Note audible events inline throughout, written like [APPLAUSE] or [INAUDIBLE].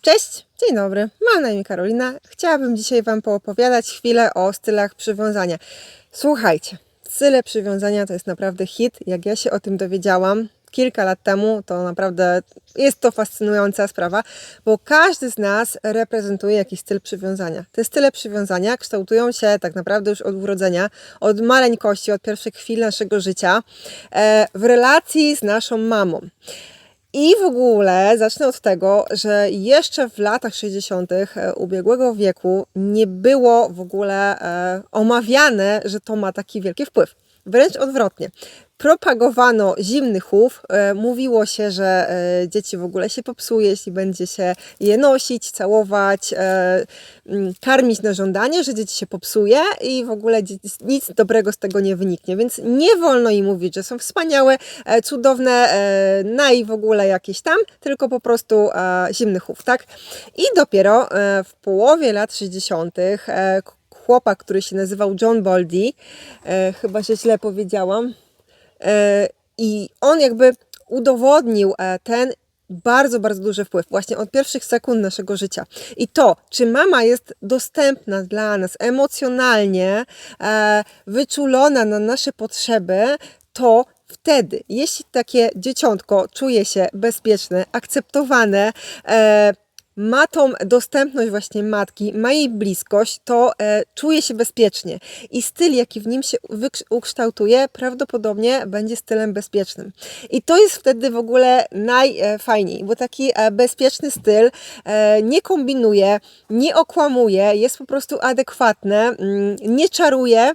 Cześć, dzień dobry, mam na imię Karolina. Chciałabym dzisiaj Wam poopowiadać chwilę o stylach przywiązania. Słuchajcie, style przywiązania to jest naprawdę hit. Jak ja się o tym dowiedziałam kilka lat temu, to naprawdę jest to fascynująca sprawa, bo każdy z nas reprezentuje jakiś styl przywiązania. Te style przywiązania kształtują się tak naprawdę już od urodzenia, od maleńkości, od pierwszych chwil naszego życia, e, w relacji z naszą mamą. I w ogóle zacznę od tego, że jeszcze w latach 60. ubiegłego wieku nie było w ogóle e, omawiane, że to ma taki wielki wpływ. Wręcz odwrotnie. Propagowano zimny chów, e, mówiło się, że e, dzieci w ogóle się popsuje, jeśli będzie się je nosić, całować, e, mm, karmić na żądanie, że dzieci się popsuje i w ogóle nic dobrego z tego nie wyniknie. Więc nie wolno im mówić, że są wspaniałe, cudowne, naj w ogóle jakieś tam, tylko po prostu zimny chów, tak? I dopiero w połowie lat 60. chłopak, który się nazywał John Boldy, e, chyba się źle powiedziałam, E, I on jakby udowodnił e, ten bardzo, bardzo duży wpływ właśnie od pierwszych sekund naszego życia. I to, czy mama jest dostępna dla nas emocjonalnie, wyczulona na nasze potrzeby, to wtedy, jeśli takie dzieciątko czuje się bezpieczne, akceptowane, ma tą dostępność właśnie matki, ma jej bliskość, to e, czuje się bezpiecznie. I styl, jaki w nim się ukształtuje, prawdopodobnie będzie stylem bezpiecznym. I to jest wtedy w ogóle najfajniej, bo taki e, bezpieczny styl e, nie kombinuje, nie okłamuje, jest po prostu adekwatny, mm, nie czaruje,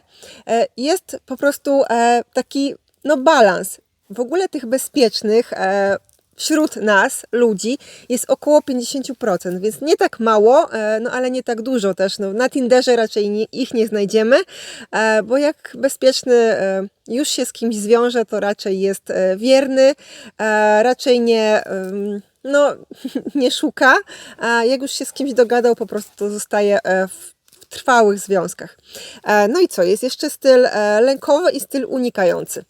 e, jest po prostu e, taki no balans. W ogóle tych bezpiecznych e, wśród nas, ludzi, jest około 50%, więc nie tak mało, e, no ale nie tak dużo też. No, na Tinderze raczej nie, ich nie znajdziemy, e, bo jak bezpieczny e, już się z kimś zwiąże, to raczej jest wierny, raczej nie. No, [LAUGHS] nie szuka, a jak już się z kimś dogadał, po prostu to zostaje w trwałych związkach. No i co? Jest jeszcze styl lękowy i styl unikający.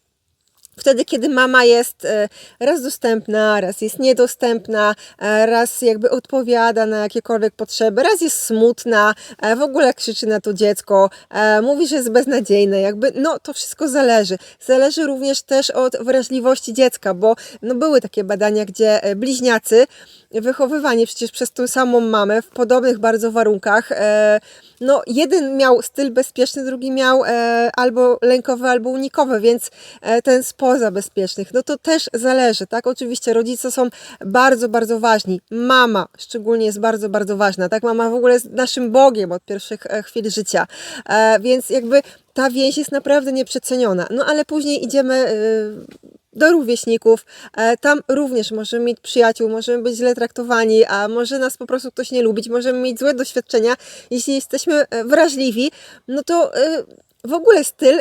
Wtedy, kiedy mama jest e, raz dostępna, raz jest niedostępna, e, raz jakby odpowiada na jakiekolwiek potrzeby, raz jest smutna, e, w ogóle krzyczy na to dziecko, mówi, że jest beznadziejne, jakby no to wszystko zależy. Zależy również też od wrażliwości dziecka, bo no, były takie badania, gdzie bliźniacy wychowywani przecież przez tą samą mamę w podobnych bardzo warunkach, no jeden miał styl bezpieczny, drugi miał e, albo lękowy, albo unikowy, więc e, ten spoza bezpiecznych, no to też zależy, tak? Oczywiście rodzice są bardzo, bardzo ważni. Mama szczególnie jest bardzo, bardzo ważna, tak? Mama w ogóle jest naszym Bogiem od pierwszych e, chwil życia, e, więc jakby ta więź jest naprawdę nieprzeceniona. No ale później idziemy e, do rówieśników. E, Tam również możemy mieć przyjaciół, możemy być źle traktowani, a może nas po prostu ktoś nie lubić, możemy mieć złe doświadczenia. Jeśli jesteśmy e, wrażliwi, no to e, w ogóle styl.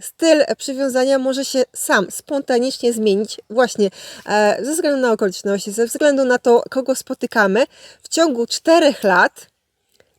Styl przywiązania może się sam spontanicznie zmienić, właśnie ze względu na okoliczności, ze względu na to, kogo spotykamy w ciągu czterech lat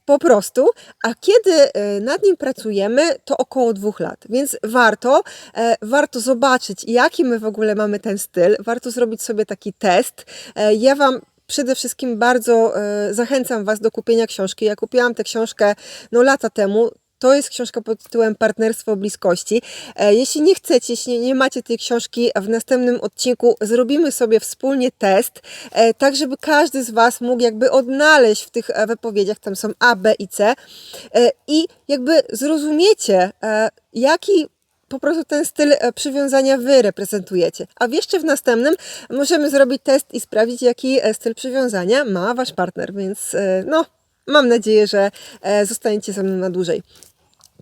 po prostu, a kiedy e, nad nim pracujemy, to około dwóch lat. Więc warto, e, warto zobaczyć, jaki my w ogóle mamy ten styl. Warto zrobić sobie taki test. E, Ja Wam przede wszystkim bardzo zachęcam Was do kupienia książki. Ja kupiłam tę książkę no, lata temu. To jest książka pod tytułem Partnerstwo bliskości. E, Jeśli nie chcecie, jeśli nie macie tej książki, w następnym odcinku zrobimy sobie wspólnie test, e, tak żeby każdy z Was mógł jakby odnaleźć w tych e, wypowiedziach, tam są A, B i C i jakby zrozumiecie, jaki po prostu ten styl przywiązania wy reprezentujecie. A jeszcze w następnym możemy zrobić test i sprawdzić, jaki styl przywiązania ma wasz partner, więc no, mam nadzieję, że zostaniecie ze mną na dłużej.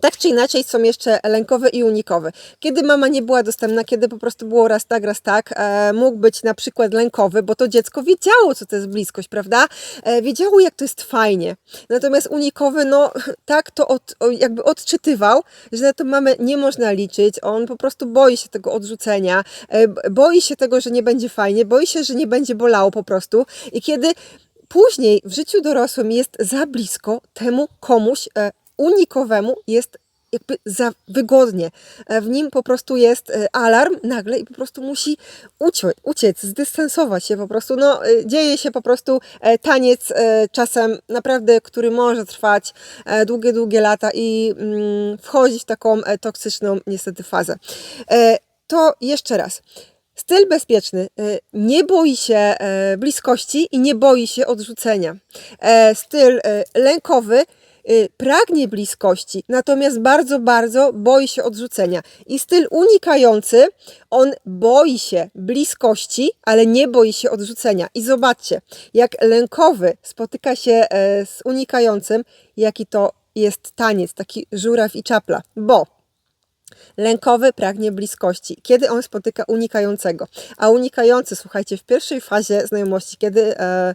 Tak czy inaczej są jeszcze lękowe i unikowe. Kiedy mama nie była dostępna, kiedy po prostu było raz tak, raz tak, e, mógł być na przykład lękowy, bo to dziecko wiedziało, co to jest bliskość, prawda? E, wiedziało, jak to jest fajnie. Natomiast unikowy, no [LAUGHS] tak to od, jakby odczytywał, że na to mamy nie można liczyć. On po prostu boi się tego odrzucenia, e, boi się tego, że nie będzie fajnie, boi się, że nie będzie bolało po prostu. I kiedy później w życiu dorosłym jest za blisko, temu komuś e, unikowemu jest jakby za wygodnie. E, W nim po prostu jest e, alarm nagle i po prostu musi uciec, uciec zdystansować się po prostu. No, e, dzieje się po prostu taniec czasem naprawdę, który może trwać długie, długie lata i mm, wchodzić w taką toksyczną niestety fazę. To jeszcze raz. Styl bezpieczny nie boi się bliskości i nie boi się odrzucenia. Styl lękowy pragnie bliskości, natomiast bardzo, bardzo boi się odrzucenia. I styl unikający, on boi się bliskości, ale nie boi się odrzucenia. I zobaczcie, jak lękowy spotyka się e, z unikającym, jaki to jest taniec, taki żuraw i czapla, bo Lękowy pragnie bliskości, kiedy on spotyka unikającego. A unikający, słuchajcie, w pierwszej fazie znajomości, kiedy e,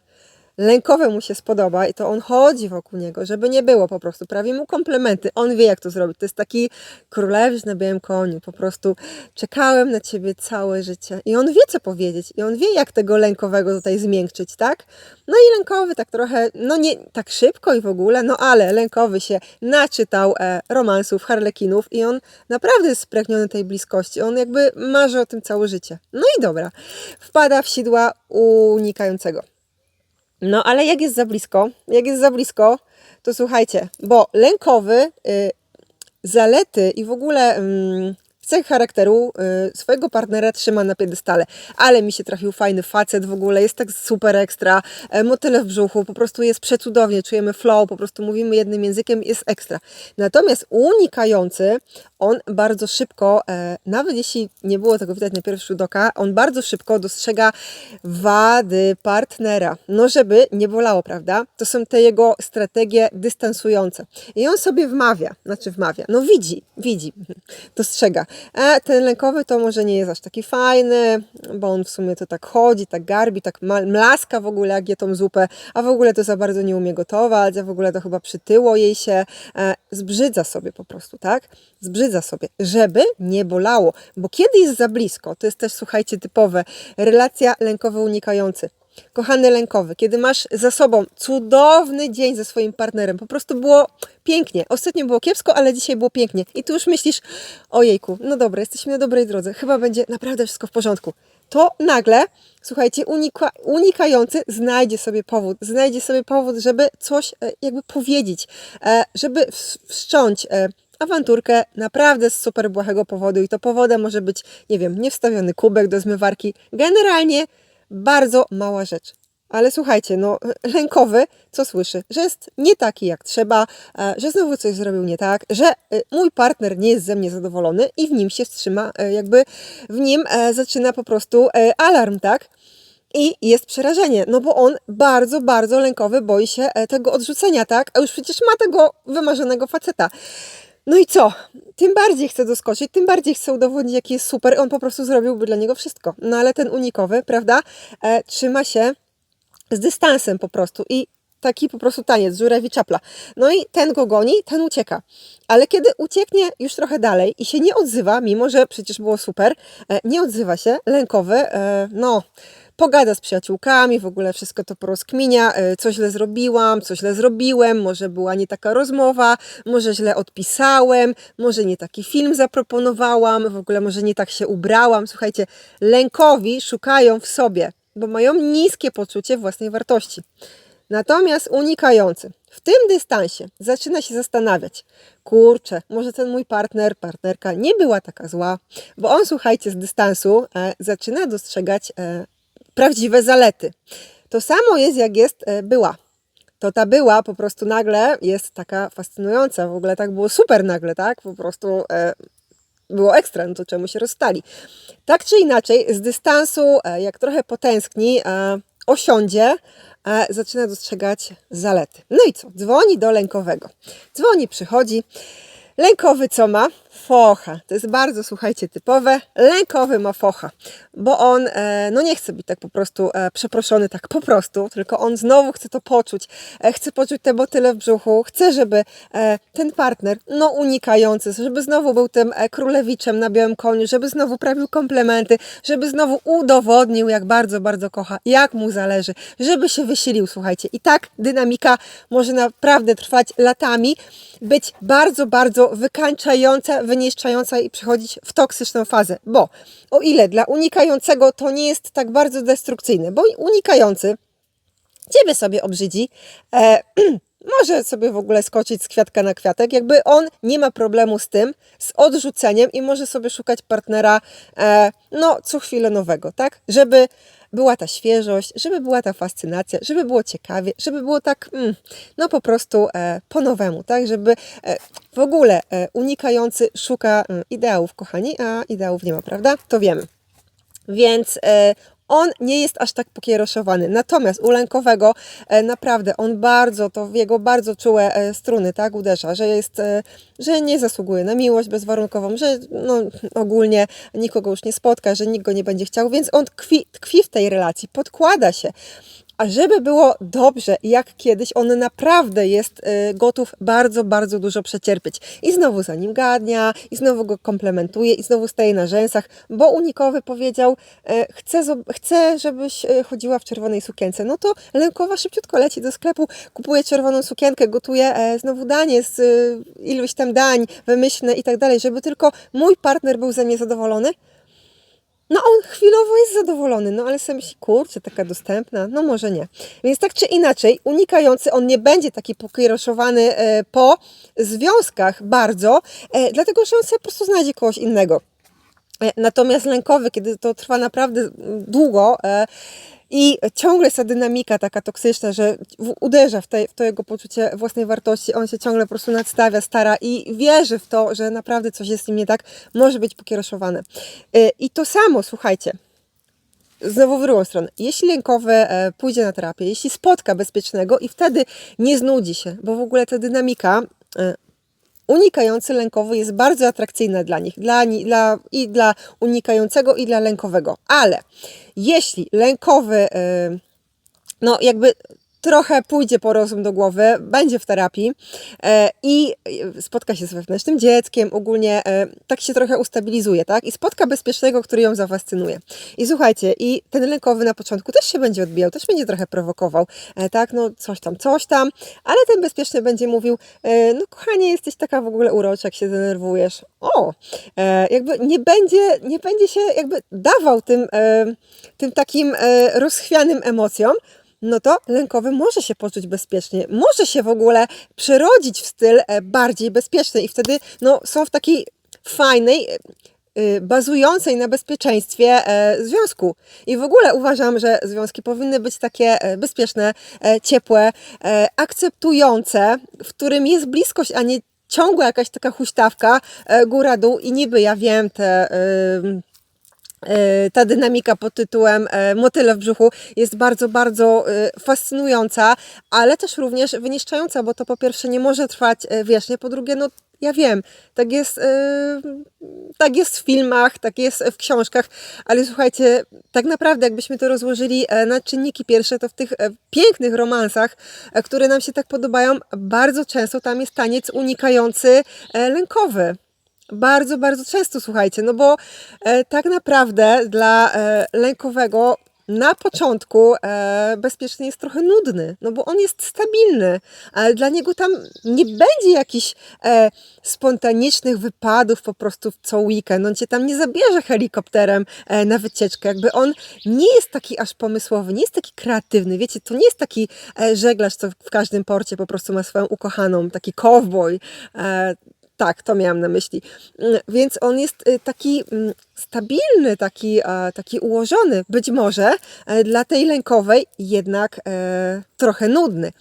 lękowy mu się spodoba i to on chodzi wokół niego, żeby nie było po prostu, prawie mu komplementy. On wie, jak to zrobić. To jest taki królewicz na białym koniu. Po prostu czekałem na ciebie całe życie. I on wie, co powiedzieć. I on wie, jak tego lękowego tutaj zmiękczyć, tak? No i lękowy tak trochę, no nie tak szybko i w ogóle, no ale lękowy się naczytał e, romansów, harlekinów i on naprawdę jest spragniony tej bliskości. On jakby marzy o tym całe życie. No i dobra, wpada w sidła unikającego. No ale jak jest za blisko, jak jest za blisko, to słuchajcie, bo lękowy y, zalety i w ogóle ym, cech charakteru y, swojego partnera trzyma na piedestale. Ale mi się trafił fajny facet w ogóle, jest tak super ekstra, e, motyle w brzuchu, po prostu jest przecudownie, czujemy flow, po prostu mówimy jednym językiem, jest ekstra. Natomiast unikający, on bardzo szybko, e, nawet jeśli nie było tego widać na pierwszy rzut oka, on bardzo szybko dostrzega wady partnera. No żeby nie bolało, prawda? To są te jego strategie dystansujące. I on sobie wmawia, znaczy wmawia, no widzi, widzi, [LAUGHS] dostrzega. E, ten lękowy to może nie jest aż taki fajny, bo on w sumie to tak chodzi, tak garbi, tak mlaska w ogóle, jak je tą zupę, a w ogóle to za bardzo nie umie gotować, a w ogóle to chyba przytyło jej się. E, zbrzydza sobie po prostu, tak? Zbrzydza sobie, żeby nie bolało, bo kiedy jest za blisko, to jest też, słuchajcie, typowe, relacja lękowy-unikający. Kochany lękowy, kiedy masz za sobą cudowny dzień ze swoim partnerem, po prostu było pięknie. Ostatnio było kiepsko, ale dzisiaj było pięknie. I tu już myślisz, ojejku, no dobra, jesteśmy na dobrej drodze, chyba będzie naprawdę wszystko w porządku. To nagle, słuchajcie, unika, unikający znajdzie sobie powód, znajdzie sobie powód, żeby coś e, jakby powiedzieć, e, żeby wszcząć e, awanturkę naprawdę z super błahego powodu i to powodem może być, nie wiem, niewstawiony kubek do zmywarki. Generalnie bardzo mała rzecz. Ale słuchajcie, no [LAUGHS] lękowy, co słyszy? Że jest nie taki jak trzeba, e, że znowu coś zrobił nie tak, że e, mój partner nie jest ze mnie zadowolony i w nim się wstrzyma, e, jakby w nim zaczyna po prostu alarm, tak? I jest przerażenie, no bo on bardzo, bardzo lękowy boi się tego odrzucenia, tak? A już przecież ma tego wymarzonego faceta. No i co? Tym bardziej chce doskoczyć, tym bardziej chce udowodnić, jaki jest super. On po prostu zrobiłby dla niego wszystko. No ale ten unikowy, prawda, e, trzyma się z dystansem po prostu i taki po prostu taniec, żurawi czapla. No i ten go goni, ten ucieka. Ale kiedy ucieknie już trochę dalej i się nie odzywa, mimo że przecież było super, e, nie odzywa się, lękowy, e, no pogada z przyjaciółkami, w ogóle wszystko to porozkminia, e, co źle zrobiłam, co źle zrobiłem, może była nie taka rozmowa, może źle odpisałem, może nie taki film zaproponowałam, w ogóle może nie tak się ubrałam. Słuchajcie, lękowi szukają w sobie, bo mają niskie poczucie własnej wartości. Natomiast unikający w tym dystansie zaczyna się zastanawiać, kurczę, może ten mój partner, partnerka nie była taka zła, bo on, słuchajcie, z dystansu e, zaczyna dostrzegać e, prawdziwe zalety. To samo jest, jak jest e, była. To ta była po prostu nagle jest taka fascynująca, w ogóle tak było super nagle, tak? Po prostu e, było ekstra, no to czemu się rozstali. Tak czy inaczej, z dystansu, e, jak trochę potęskni, osiądzie, zaczyna dostrzegać zalety. No i co? Dzwoni do lękowego. Dzwoni, przychodzi. Lękowy co ma? Focha. To jest bardzo, słuchajcie, typowe. Lękowy ma focha, bo on e, no nie chce być tak po prostu e, przeproszony, tak po prostu, tylko on znowu chce to poczuć. E, chce poczuć te motyle w brzuchu, chce, żeby e, ten partner, no unikający, żeby znowu był tym e, królewiczem na białym koniu, żeby znowu prawił komplementy, żeby znowu udowodnił, jak bardzo, bardzo kocha, jak mu zależy, żeby się wysilił, słuchajcie. I tak dynamika może naprawdę trwać latami, być bardzo, bardzo bardzo wykańczająca, wyniszczająca i przechodzić w toksyczną fazę. Bo o ile dla unikającego to nie jest tak bardzo destrukcyjne, bo unikający ciebie sobie obrzydzi, e, [CLEARS THROAT] może sobie w ogóle skoczyć z kwiatka na kwiatek, jakby on nie ma problemu z tym, z odrzuceniem i może sobie szukać partnera, e, no, co chwilę nowego, tak? Żeby była ta świeżość, żeby była ta fascynacja, żeby było ciekawie, żeby było tak, mm, no po prostu e, po nowemu, tak? Żeby e, w ogóle e, unikający szuka mm, ideałów, kochani, a ideałów nie ma, prawda? To wiemy. Więc e, on nie jest aż tak pokieroszowany. Natomiast u lękowego e, naprawdę on bardzo, to w jego bardzo czułe e, struny tak uderza, że jest, e, że nie zasługuje na miłość bezwarunkową, że no, ogólnie nikogo już nie spotka, że nikt go nie będzie chciał, więc on tkwi, tkwi w tej relacji, podkłada się. A żeby było dobrze, jak kiedyś, on naprawdę jest y, gotów bardzo, bardzo dużo przecierpieć. I znowu za nim gadnia, i znowu go komplementuje, i znowu staje na rzęsach, bo unikowy powiedział, chcę, zob- chcę, żebyś e, chodziła w czerwonej sukience. No to lękowa szybciutko leci do sklepu, kupuje czerwoną sukienkę, gotuje e, znowu danie z y, iluś tam dań, wymyślne i tak dalej, żeby tylko mój partner był ze mnie zadowolony. No on chwilowo jest zadowolony, no ale sobie myśli, kurczę, taka dostępna, no może nie. Więc tak czy inaczej, unikający, on nie będzie taki pokieroszowany e, po związkach bardzo, e, dlatego że on sobie po prostu znajdzie kogoś innego. E, Natomiast lękowy, kiedy to trwa naprawdę mm, długo i ciągle jest ta dynamika taka toksyczna, że w- uderza w, te, w to jego poczucie własnej wartości, on się ciągle po prostu nadstawia, stara i wierzy w to, że naprawdę coś jest z nim nie tak, może być pokieroszowane. E, I to samo, słuchajcie, Znowu w drugą stronę. Jeśli lękowy e, pójdzie na terapię, jeśli spotka bezpiecznego i wtedy nie znudzi się, bo w ogóle ta dynamika e, unikający lękowy jest bardzo atrakcyjna dla nich, dla, dla, i dla unikającego, i dla lękowego. Ale jeśli lękowy, e, no jakby trochę pójdzie po rozum do głowy, będzie w terapii e, i spotka się z wewnętrznym dzieckiem, ogólnie e, tak się trochę ustabilizuje, tak? I spotka bezpiecznego, który ją zafascynuje. I słuchajcie, i ten lękowy na początku też się będzie odbijał, też będzie trochę prowokował, e, tak? No coś tam, coś tam, ale ten bezpieczny będzie mówił, no kochanie, jesteś taka w ogóle urocza, jak się denerwujesz. O! Jakby nie będzie, nie będzie się jakby dawał tym, tym takim rozchwianym emocjom, no to lękowy może się poczuć bezpiecznie, może się w ogóle przerodzić w styl e, bardziej bezpieczny i wtedy no, są w takiej fajnej, e, y, bazującej na bezpieczeństwie e, związku. I w ogóle uważam, że związki powinny być takie bezpieczne, ciepłe, akceptujące, w którym jest bliskość, a nie ciągła jakaś taka huśtawka, góra-dół i niby ja wiem te... E, ta dynamika pod tytułem e, Motyle w brzuchu jest bardzo, bardzo e, fascynująca, ale też również wyniszczająca, bo to po pierwsze nie może trwać e, wiecznie, po drugie, no ja wiem, tak jest, e, tak jest w filmach, tak jest w książkach, ale słuchajcie, tak naprawdę jakbyśmy to rozłożyli e, na czynniki pierwsze, to w tych e, pięknych romansach, e, które nam się tak podobają, bardzo często tam jest taniec unikający e, lękowy. Bardzo, bardzo często, słuchajcie, no bo e, tak naprawdę dla e, lękowego na początku e, bezpieczny jest trochę nudny, no bo on jest stabilny, ale dla niego tam nie będzie jakichś e, spontanicznych wypadów po prostu co weekend. On cię tam nie zabierze helikopterem e, na wycieczkę. Jakby on nie jest taki aż pomysłowy, nie jest taki kreatywny. Wiecie, to nie jest taki e, żeglarz, co w każdym porcie po prostu ma swoją ukochaną, taki cowboy. E, tak, to miałam na myśli. Mm, Więc on jest y, taki mm, stabilny, taki, taki ułożony. Być może e, dla tej lękowej jednak e, trochę nudny.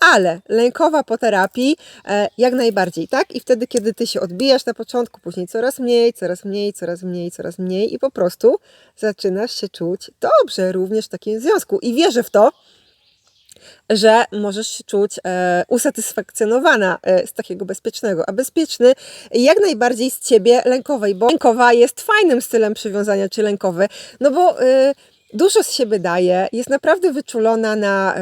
Ale lękowa po terapii e, jak najbardziej, tak? I wtedy, kiedy ty się odbijasz na początku, później coraz mniej, coraz mniej, coraz mniej, coraz mniej i po prostu zaczynasz się czuć dobrze również w takim związku. I wierzę w to, że możesz się czuć e, usatysfakcjonowana e, z takiego bezpiecznego, a bezpieczny jak najbardziej z ciebie lękowej, bo lękowa jest fajnym stylem przywiązania, czy lękowy, no bo e, dużo z siebie daje, jest naprawdę wyczulona na, e,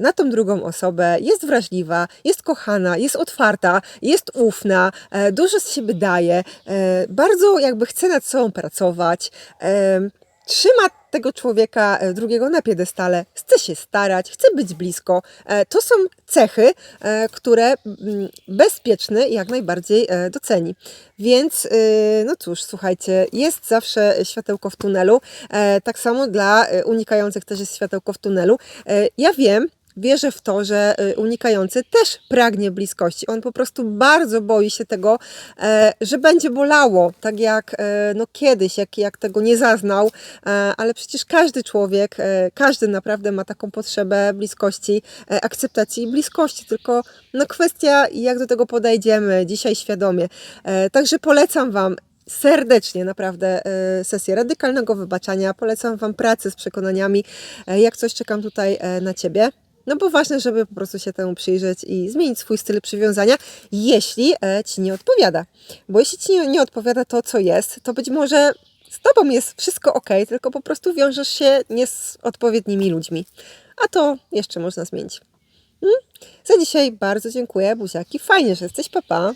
na tą drugą osobę, jest wrażliwa, jest kochana, jest otwarta, jest ufna, e, dużo z siebie daje, e, bardzo jakby chce nad sobą pracować. Trzyma tego człowieka e, drugiego na piedestale, chce się starać, chce być blisko. E, To są cechy, e, które bezpieczny jak najbardziej doceni. Więc, no cóż, słuchajcie, jest zawsze światełko w tunelu. Tak samo dla unikających też jest światełko w tunelu. Ja wiem, Wierzę w to, że y, unikający też pragnie bliskości. On po prostu bardzo boi się tego, e, że będzie bolało, tak jak e, no kiedyś, jak, jak tego nie zaznał, e, ale przecież każdy człowiek, każdy naprawdę ma taką potrzebę bliskości, akceptacji i bliskości, tylko no kwestia, jak do tego podejdziemy dzisiaj świadomie. Także polecam Wam serdecznie naprawdę sesję radykalnego wybaczania. Polecam Wam pracę z przekonaniami. Jak coś czekam tutaj na Ciebie. No bo ważne, żeby po prostu się temu przyjrzeć i zmienić swój styl przywiązania, jeśli e, Ci nie odpowiada. Bo jeśli Ci nie, odpowiada to, co jest, to być może z Tobą jest wszystko ok, tylko po prostu wiążesz się nie z odpowiednimi ludźmi. A to jeszcze można zmienić. Mm? Za dzisiaj bardzo dziękuję, buziaki. Fajnie, że jesteś, papa.